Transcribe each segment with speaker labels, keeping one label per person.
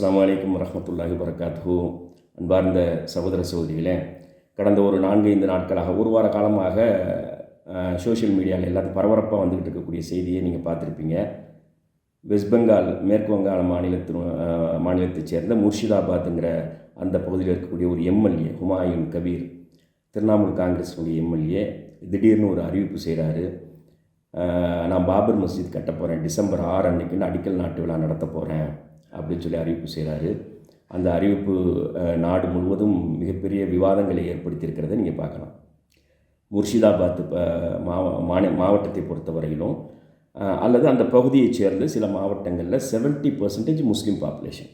Speaker 1: அஸ்லாம் வலைக்கம் வரமத்துல்லாஹி வரகாத்து அன்பார்ந்த சகோதர சகோதரிகளே கடந்த ஒரு நான்கு ஐந்து நாட்களாக ஒரு வார காலமாக சோஷியல் மீடியாவில் எல்லாத்தையும் பரபரப்பாக வந்துக்கிட்டு இருக்கக்கூடிய செய்தியை நீங்கள் பார்த்துருப்பீங்க. வெஸ்ட் பெங்கால் மேற்கு வங்காள மாநிலத்தின் மாநிலத்தைச் சேர்ந்த முர்ஷிதாபாத்துங்கிற அந்த பகுதியில் இருக்கக்கூடிய ஒரு எம்எல்ஏ ஹுமாயூன் கபீர் திரிணாமுல் காங்கிரஸுடைய எம்எல்ஏ திடீர்னு ஒரு அறிவிப்பு செய்கிறாரு நான் பாபர் மஸ்ஜித் கட்ட போகிறேன் டிசம்பர் ஆறு அன்னைக்குன்னு அடிக்கல் நாட்டு விழா நடத்த போகிறேன் அப்படின்னு சொல்லி அறிவிப்பு செய்கிறாரு அந்த அறிவிப்பு நாடு முழுவதும் மிகப்பெரிய விவாதங்களை ஏற்படுத்தியிருக்கிறத நீங்கள் பார்க்கலாம். முர்ஷிதாபாத் மாவ மாவட்டத்தை பொறுத்தவரையிலும் அல்லது அந்த பகுதியைச் சேர்ந்த சில மாவட்டங்களில் 70% பர்சன்டேஜ் முஸ்லீம் பாப்புலேஷன்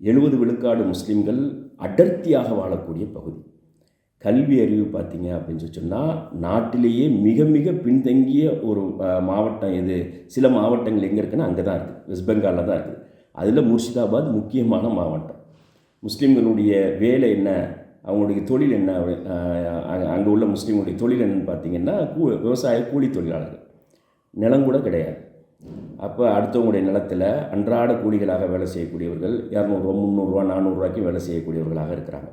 Speaker 1: எழுபது விழுக்காடு முஸ்லீம்கள் அடர்த்தியாக வாழக்கூடிய பகுதி. கல்வி அறிவு பார்த்தீங்க அப்படின்னு சொல்லி சொன்னால் நாட்டிலேயே மிக மிக பின்தங்கிய ஒரு மாவட்டம் இது சில மாவட்டங்கள் எங்கே இருக்குன்னா அங்கே தான் இருக்குது வெஸ்ட் பெங்காலில் தான் இருக்குது அதில் முர்ஷிதாபாத் முக்கியமான மாவட்டம். முஸ்லீம்களுடைய வேலை என்ன? அவங்களுடைய தொழில் என்ன? அங்கே உள்ள முஸ்லீம்களுடைய தொழில் என்னன்னு பார்த்தீங்கன்னா கூ விவசாய கூலி தொழிலாளர்கள். நிலம் கூட கிடையாது. அப்போ அடுத்தவங்களுடைய நிலத்தில் அன்றாட கூலிகளாக வேலை செய்யக்கூடியவர்கள் இரநூறுவா முந்நூறுரூவா நானூறுரூவாய்க்கு வேலை செய்யக்கூடியவர்களாக இருக்கிறாங்க.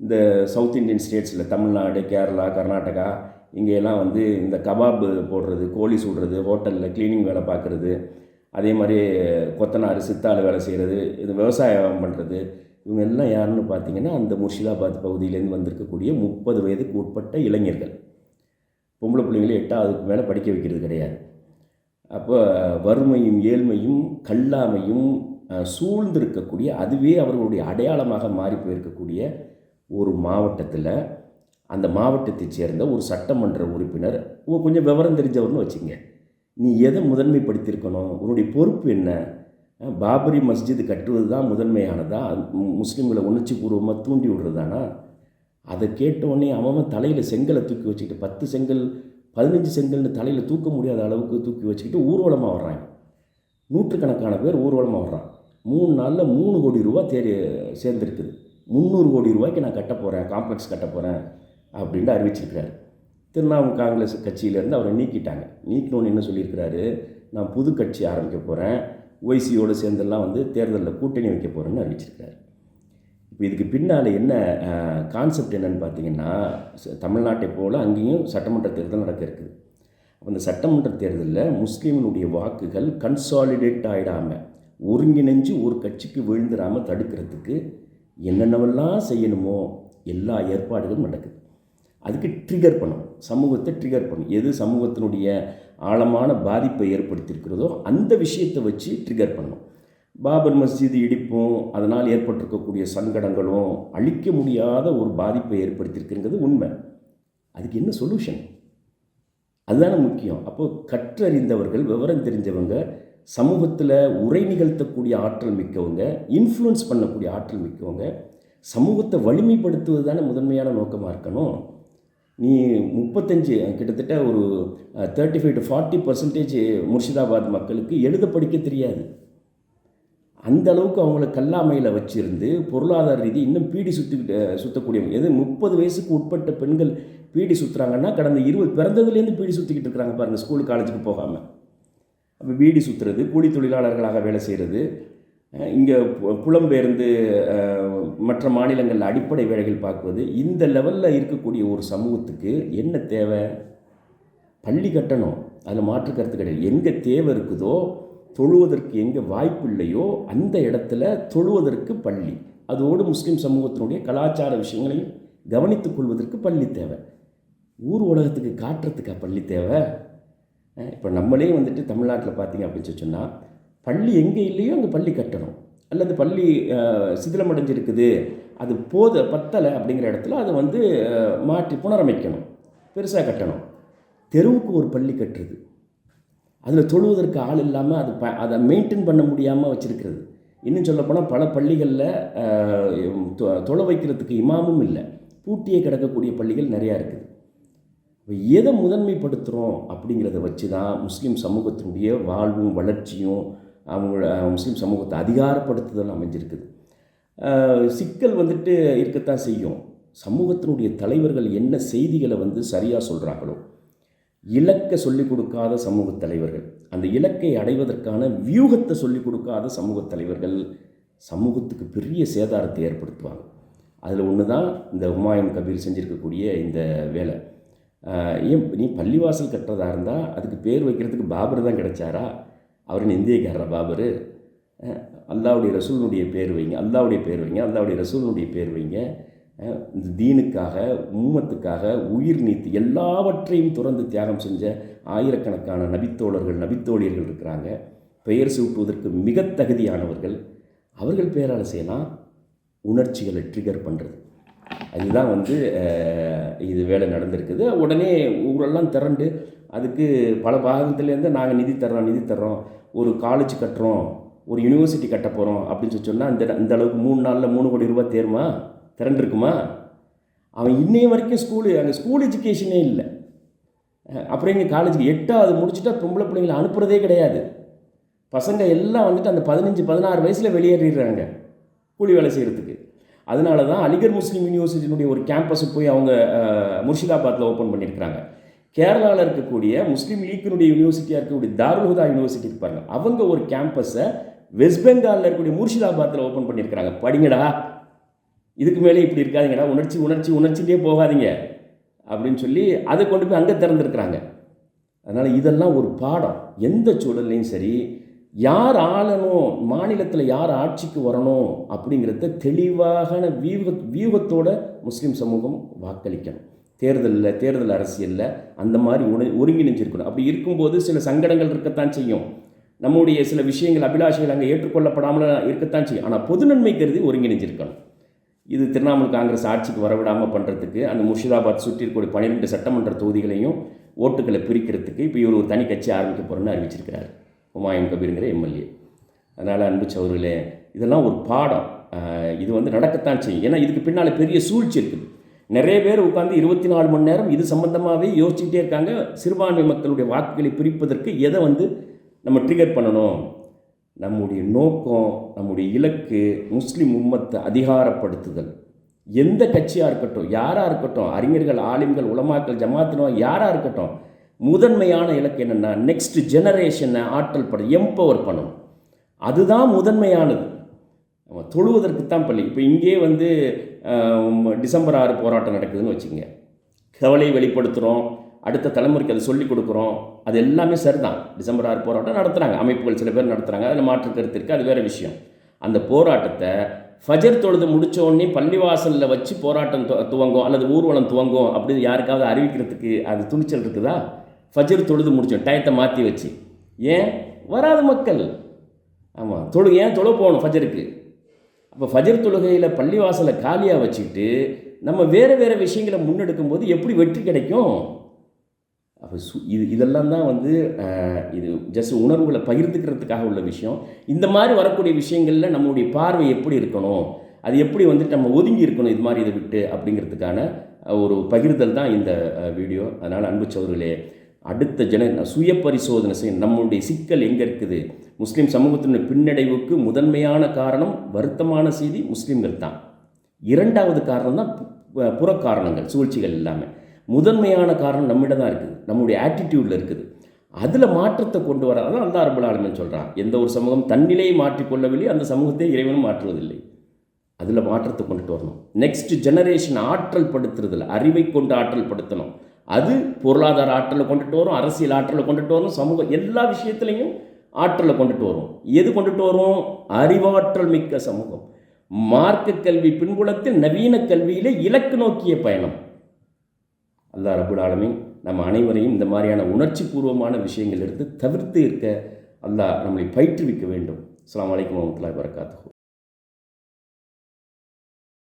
Speaker 1: இந்த சவுத் இந்தியன் ஸ்டேட்ஸில் தமிழ்நாடு கேரளா கர்நாடகா இங்கெல்லாம் வந்து இந்த கபாப் போடுறது கோழி சுடுறது ஹோட்டலில் க்ளீனிங் வேலை பார்க்குறது அதே மாதிரி கொத்தனார் சித்தாள் வேலை செய்கிறது இது விவசாயம் பண்ணுறது இவங்க எல்லாம் யாருன்னு பார்த்தீங்கன்னா அந்த முர்ஷிதாபாத் பகுதியிலேருந்து வந்திருக்கக்கூடிய முப்பது வயதுக்கு உட்பட்ட இளைஞர்கள். பொம்பளை பிள்ளைங்களே எட்டாவதுக்கு மேலே படிக்க வைக்கிறது கிடையாது. அப்போ வறுமையும் ஏழ்மையும் கல்லாமையும் சூழ்ந்திருக்கக்கூடிய அதுவே அவர்களுடைய அடையாளமாக மாறி போயிருக்கக்கூடிய ஒரு மாவட்டத்தில் அந்த மாவட்டத்தைச் சேர்ந்த ஒரு சட்டமன்ற உறுப்பினர் கொஞ்சம் விவரம் தெரிஞ்சவர்னு வச்சுங்க நீ எதை முதன்மைப்படுத்தியிருக்கணும்? உன்னுடைய பொறுப்பு என்ன? பாபரி மஸ்ஜித் கட்டுவது தான் முதன்மையானதா முஸ்லீம்களை உணர்ச்சி பூர்வமாக தூண்டி விடுறதானா? அதை கேட்டவுடனே அவன் தலையில் செங்கலை தூக்கி வச்சுக்கிட்டு பத்து செங்கல் பதினஞ்சு செங்கல்னு தலையில் தூக்க முடியாத அளவுக்கு தூக்கி வச்சுக்கிட்டு ஊர்வலமாக வர்றாங்க நூற்றுக்கணக்கான பேர் ஊர்வலமாக வர்றான். மூணு நாளில் மூணு கோடி ரூபா தேடி சேர்ந்துருக்குது. முந்நூறு கோடி ரூபாய்க்கு நான் கட்ட போகிறேன் காம்ப்ளெக்ஸ் கட்ட போகிறேன் அப்படின்ட்டு அறிவிச்சிருக்கிறாரு. திருணாமுல் காங்கிரஸ் கட்சியிலேருந்து அவரை நீக்கிட்டாங்க. நீக்கினோன்னு என்ன சொல்லியிருக்கிறாரு? நான் புது கட்சி ஆரம்பிக்க போகிறேன் ஒய்சியோடு சேர்ந்தெல்லாம் வந்து தேர்தலில் கூட்டணி வைக்க போகிறேன்னு அறிவிச்சிருக்காரு. இப்போ இதுக்கு பின்னால் என்ன கான்செப்ட் என்னன்னு பார்த்தீங்கன்னா தமிழ்நாட்டை போல் அங்கேயும் சட்டமன்ற தேர்தல் நடக்க இருக்குது. அப்போ இந்த சட்டமன்ற தேர்தலில் முஸ்லீமினுடைய வாக்குகள் கன்சாலிடேட் ஆகிடாமல் ஒருங்கிணைஞ்சு ஒரு கட்சிக்கு விழுந்துடாமல் தடுக்கிறதுக்கு என்னென்னவெல்லாம் செய்யணுமோ எல்லா ஏற்பாடுகளும் நடக்குது. அதுக்கு ட்ரிகர் பண்ணணும். சமூகத்தை ட்ரிகர் பண்ணும் எது சமூகத்தினுடைய ஆழமான பாதிப்பை ஏற்படுத்தியிருக்கிறதோ அந்த விஷயத்தை வச்சு ட்ரிகர் பண்ணும். பாபர் மஸ்ஜித் இடிப்பும் அதனால் ஏற்பட்டிருக்கக்கூடிய சங்கடங்களும் அழிக்க முடியாத ஒரு பாதிப்பை ஏற்படுத்தியிருக்குங்கிறது உண்மை. அதுக்கு என்ன சொல்யூஷன் அதுதானே முக்கியம். அப்போ கற்றறிந்தவர்கள் விவரம் தெரிஞ்சவங்க சமூகத்தில் உரை நிகழ்த்தக்கூடிய ஆற்றல் மிக்கவங்க இன்ஃப்ளூயன்ஸ் பண்ணக்கூடிய ஆற்றல் மிக்கவங்க சமூகத்தை வலிமைப்படுத்துவது தானே முதன்மையான நோக்கமாக இருக்கணும்? நீ முப்பத்தஞ்சு கிட்டத்தட்ட ஒரு thirty five to forty percentage Murshidabad மக்களுக்கு எழுத படிக்க தெரியாது. அந்த அளவுக்கு அவங்கள கல்லாமையில் வச்சிருந்து பொருளாதார ரீதி இன்னும் பீடி சுற்றிக்கிட்டு சுற்றக்கூடியவங்க எது முப்பது வயசுக்கு உட்பட்ட பெண்கள் பீடி சுற்றுறாங்கன்னா கடந்த இருபது பிறந்ததுலேருந்து பீடி சுற்றிக்கிட்டு இருக்கிறாங்க பாருங்கள் ஸ்கூல் காலேஜுக்கு போகாமல் அப்போ பீடி சுற்றுறது கூலி தொழிலாளர்களாக வேலை செய்கிறது இங்கே புலம்பெயர்ந்து மற்ற மாநிலங்களில் அடிப்படை வேலைகள் பார்க்குவது இந்த லெவலில் இருக்கக்கூடிய ஒரு சமூகத்துக்கு என்ன தேவை? பள்ளி கட்டணும். அதில் மாற்று கருத்து கிடையாது. எங்கே தேவை இருக்குதோ தொழுவதற்கு எங்கே வாய்ப்பு இல்லையோ அந்த இடத்துல தொழுவதற்கு பள்ளி. அதோடு முஸ்லீம் சமூகத்தினுடைய கலாச்சார விஷயங்களையும் கவனித்துக் கொள்வதற்கு பள்ளி தேவை. ஊர் உலகத்துக்கு காட்டுறதுக்கா பள்ளி தேவை? இப்போ நம்மளே வந்துட்டு தமிழ்நாட்டில் பார்த்தீங்க அப்படின்னு சொல்லி சொன்னால் பள்ளி எங்கே இல்லையோ அங்கே பள்ளி கட்டணும். அல்லது பள்ளி அஹ், சிதிலமடைஞ்சிருக்குது அது போத பத்தலை அப்படிங்கிற இடத்துல அதை வந்து மாற்றி புனரமைக்கணும். பெருசாக கட்டணும். தெருவுக்கு ஒரு பள்ளி கட்டுறது. அதில் தொழுவதற்கு ஆள் இல்லாமல் அது ப அதை மெயின்டைன் பண்ண முடியாமல் வச்சுருக்கிறது. இன்னும் சொல்லப்போனால் பல பள்ளிகளில் தொலை வைக்கிறதுக்கு இமாமும் இல்லை. பூட்டியே கிடக்கக்கூடிய பள்ளிகள் நிறையா இருக்குது. எதை முதன்மைப்படுத்துகிறோம் அப்படிங்கிறத வச்சு தான் முஸ்லீம் சமூகத்தினுடைய வாழ்வும் வளர்ச்சியும் அவங்கள முஸ்லீம் சமூகத்தை அதிகாரப்படுத்துதல் அமைஞ்சிருக்குது. சிக்கல் வந்துட்டு இருக்கத்தான் செய்யும். சமூகத்தினுடைய தலைவர்கள் என்ன செய்திகளை வந்து சரியாக சொல்கிறாங்களோ இலக்கை சொல்லிக் கொடுக்காத சமூக தலைவர்கள் அந்த இலக்கை அடைவதற்கான வியூகத்தை சொல்லிக் கொடுக்காத சமூக தலைவர்கள் சமூகத்துக்கு பெரிய சேதாரத்தை ஏற்படுத்துவாங்க. அதில் ஒன்று தான் இந்த ஹுமாயூன் கபீர் செஞ்சுருக்கக்கூடிய இந்த வேலை. ஏன் நீ பள்ளிவாசல் கட்டுறதா இருந்தால் அதுக்கு பேர் வைக்கிறதுக்கு பாபர் தான் கிடைச்சாரா? அவரின் இந்தியக்காரரா பாபர்? அல்லாவுடைய ரசூலுடைய பேர் வைங்க. அல்லாவுடைய பேர் வைங்க. அல்லாவுடைய ரசூலுடைய பேர் வைங்க. இந்த தீனுக்காக உம்மத்துக்காக உயிர் நீத்து எல்லாவற்றையும் துறந்து தியாகம் செஞ்ச ஆயிரக்கணக்கான நபித்தோழர்கள் நபித்தோழியர்கள் இருக்கிறாங்க. பெயர் சூட்டுவதற்கு மிக தகுதியானவர்கள். அவர்கள் பேரால் செய்யலாம். உணர்ச்சிகளை ட்ரிகர் பண்ணுறது அதுதான் வந்து இது வேலை நடந்திருக்குது. உடனே ஊரெல்லாம் திரண்டு அதுக்கு பல பாகத்துலேருந்து நாங்கள் நிதி தர்றோம் நிதி தர்றோம். ஒரு காலேஜ் கட்டுறோம் ஒரு யூனிவர்சிட்டி கட்ட போகிறோம் அப்படின்னு சொல்லி சொன்னால் இந்த இந்த அளவுக்கு மூணு நாளில் மூணு கோடி ரூபாய் தேருமா? திரண்டிருக்குமா? அவன் இன்னைய வரைக்கும் ஸ்கூலு அங்கே ஸ்கூல் எஜுகேஷனே இல்லை. அப்புறம் இங்கே காலேஜுக்கு எட்டாவது முடிச்சுட்டா பொம்பளை பிள்ளைங்களை அனுப்புகிறதே கிடையாது. பசங்க எல்லாம் வந்துட்டு அந்த பதினஞ்சு பதினாறு வயசில் வெளியேறிடுறாங்க கூலி வேலை செய்கிறதுக்கு அதனால தான் அலிகர் முஸ்லீம் யூனிவர்சிட்டியினுடைய ஒரு கேம்பஸை போய் அவங்க முர்ஷிதாபாத்தில் ஓப்பன் பண்ணியிருக்கிறாங்க. கேரளாவில் இருக்கக்கூடிய முஸ்லீம் லீக்கினுடைய யூனிவர்சிட்டியாக இருக்கக்கூடிய தாருல் ஹுதா யூனிவர்சிட்டி இருப்பாங்க அவங்க ஒரு கேம்பஸை வெஸ்ட் பெங்காலில் இருக்கக்கூடிய முர்ஷிதாபாத்தில் ஓப்பன் பண்ணியிருக்கிறாங்க. படிங்கடா. இதுக்கு மேலே இப்படி இருக்காதீங்கடா. உணர்ச்சி உணர்ச்சி உணர்ச்சிகிட்டே போகாதீங்க. அப்படின்னு சொல்லி அதை கொண்டு போய் அங்கே திறந்துருக்குறாங்க. அதனால் இதெல்லாம் ஒரு பாடம். எந்த சூழல்லையும் சரி யார் ஆளணும்? மாநிலத்தில் யார் ஆட்சிக்கு வரணும்? அப்படிங்கிறத தெளிவான வியூக வியூகத்தோட முஸ்லீம் சமூகம் வாக்களிக்கணும். தேர்தலில் தேர்தல் அரசியலில் அந்த மாதிரி உண ஒருங்கிணைஞ்சிருக்கணும். அப்படி இருக்கும்போது சில சங்கடங்கள் இருக்கத்தான் செய்யும். நம்முடைய சில விஷயங்கள் அபிலாஷைகள் அங்கே ஏற்றுக்கொள்ளப்படாமல் இருக்கத்தான் செய்யும். ஆனால் பொது நன்மை கருதி ஒருங்கிணைஞ்சிருக்கணும். இது திரிணாமுல் காங்கிரஸ் ஆட்சிக்கு வரவிடாமல் பண்ணுறதுக்கு அந்த முர்ஷிதாபாத் சுற்றி இருக்கக்கூடிய பன்னிரெண்டு சட்டமன்ற தொகுதிகளையும் ஓட்டுகளை பிரிக்கிறதுக்கு இப்போ இவர் ஒரு தனி கட்சி ஆரம்பிக்க போகிறேன்னு அறிவிச்சிருக்கிறார். ஹுமாயூன் கபீருங்கிற எம்எல்ஏ. அதனால் அன்பு சௌர்களே இதெல்லாம் ஒரு பாடம். இது வந்து நடக்கத்தான் செய்யும். ஏன்னா இதுக்கு பின்னால் பெரிய சூழ்ச்சி இருக்குது. நிறைய பேர் உட்காந்து இருபத்தி நாலு மணி நேரம் இது சம்மந்தமாகவே யோசிச்சுட்டே இருக்காங்க. சிறுபான்மை மக்களுடைய வாக்குகளை பிரிப்பதற்கு எதை வந்து நம்ம ட்ரிகர் பண்ணணும்? நம்முடைய நோக்கம் நம்முடைய இலக்கு முஸ்லீம் உம்மத்தை அதிகாரப்படுத்துதல். எந்த கட்சியாக இருக்கட்டும் யாராக இருக்கட்டும் அறிஞர்கள் ஆலிம்கள் உலமாக்கள் ஜமாத்தினோ யாராக இருக்கட்டும் முதன்மையான இலக்கு என்னென்னா நெக்ஸ்ட் ஜெனரேஷனை ஆற்றல் பட எம்பவர் பண்ணணும். அதுதான் முதன்மையானது. நம்ம தொழுவதற்கு தான் பள்ளி. இப்போ இங்கே வந்து டிசம்பர் ஆறு போராட்டம் நடக்குதுன்னு வச்சுங்க கவலையை வெளிப்படுத்துகிறோம் அடுத்த தலைமுறைக்கு அதை சொல்லிக் கொடுக்குறோம். அது எல்லாமே சரிதான். டிசம்பர் ஆறு போராட்டம் நடத்துகிறாங்க அமைப்புகள் சில பேர் நடத்துகிறாங்க அதில் மாற்று கருத்து இருக்குது அது வேறு விஷயம். அந்த போராட்டத்தை ஃபஜர் தொழுது முடிச்ச உடனே பள்ளிவாசலில் வச்சு போராட்டம் துவங்கும் அல்லது ஊர்வலம் துவங்கும் அப்படின்னு யாருக்காவது அறிவிக்கிறதுக்கு அது துணிச்சல் இருக்குதா? ஃபஜர் தொழுது முடிச்சோம் டயத்தை மாற்றி வச்சு. ஏன்? வராத மக்கள். ஆமாம் தொழு ஏன் தொழ போகணும் ஃபஜருக்கு? அப்போ ஃபஜர் தொழுகையில் பள்ளிவாசலை காலியாக வச்சுக்கிட்டு நம்ம வேறு வேறு விஷயங்களை முன்னெடுக்கும் போது எப்படி வெற்றி கிடைக்கும்? அப்போ சு இது இதெல்லாம் தான் வந்து இது ஜஸ்ட் உணர்வுகளை பகிர்ந்துக்கிறதுக்காக உள்ள விஷயம். இந்த மாதிரி வரக்கூடிய விஷயங்களில் நம்மளுடைய பார்வை எப்படி இருக்கணும்? அது எப்படி வந்துட்டு நம்ம ஒதுங்கி இருக்கணும் இது மாதிரி இதை விட்டு அப்படிங்கிறதுக்கான ஒரு பகிர்தல் தான் இந்த வீடியோ. அதனால் அன்பு சோதர்களே அடுத்த ஜன சுய பரிசோதனை செய்ய நம்மளுடைய சிக்கல் எங்கே இருக்குது? முஸ்லீம் சமூகத்தினுடைய பின்னடைவுக்கு முதன்மையான காரணம் வருத்தமான செய்தி முஸ்லீம்கள் தான். இரண்டாவது காரணம் தான் புற காரணங்கள் சூழ்ச்சிகள் இல்லாமல் முதன்மையான காரணம் நம்மிடம் தான் இருக்குது. நம்முடைய ஆட்டிடியூடில் இருக்குது. அதில் மாற்றத்தை கொண்டு வராதான் அந்த அல்லா சொல்கிறான் எந்த ஒரு சமூகம் தன்னிலையை மாற்றிக்கொள்ளவில்லை அந்த சமூகத்தை இறைவனும் மாற்றுவதில்லை. அதில் மாற்றத்தை கொண்டுட்டு வரணும். நெக்ஸ்ட் ஜெனரேஷன் ஆற்றல் படுத்துறதில்ல அறிவை கொண்டு ஆற்றல் படுத்தணும். அது பொருளாதார ஆற்றலை கொண்டுட்டு வரும் அரசியல் ஆற்றலை கொண்டுட்டு வரும் சமூக எல்லா விஷயத்துலையும் ஆற்றலை கொண்டுட்டு வரும். எது கொண்டுட்டு வரும்? அறிவாற்றல் மிக்க சமூகம். மார்க்க கல்வி பின்புலத்தில் நவீன கல்வியிலே இலக்கு நோக்கிய பயணம். அல்லாஹ் ரபுல் நம்ம அனைவரையும் இந்த மாதிரியான உணர்ச்சி பூர்வமான விஷயங்களிலிருந்து தவிர்த்து இருக்க அல்லாஹ் நம்மளை பயிற்றுவிக்க வேண்டும். அஸ்லாம் வலைக்கம் வரமத்துல வரகாத்து